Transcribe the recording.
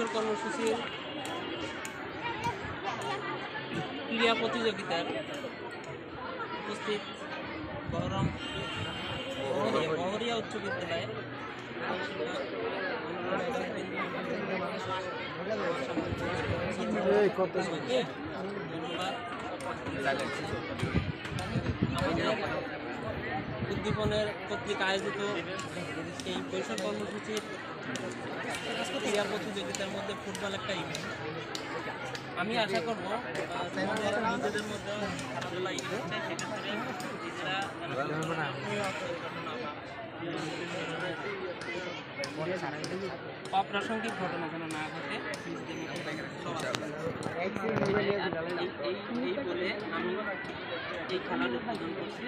কৈশোর কর্মসূচির ক্রীড়া প্রতিযোগিতার উপস্থিত বহরম বহরিয়া উচ্চ বিদ্যালয়ে উদ্দীপনের কর্তৃক আয়োজিত এই কৈশোর কর্মসূচির প্রতিযোগিতার মধ্যে ফুটবল একটা ইভেন্ট আমি আশা করব নিজেদের মধ্যে খেলাধুলা ইভেন্ট সেক্ষেত্রে নিজেরা অপ্রাসঙ্গিক ঘটনা যেন না ঘটে এই- বলে আমি এই উদ্বোধন করছি।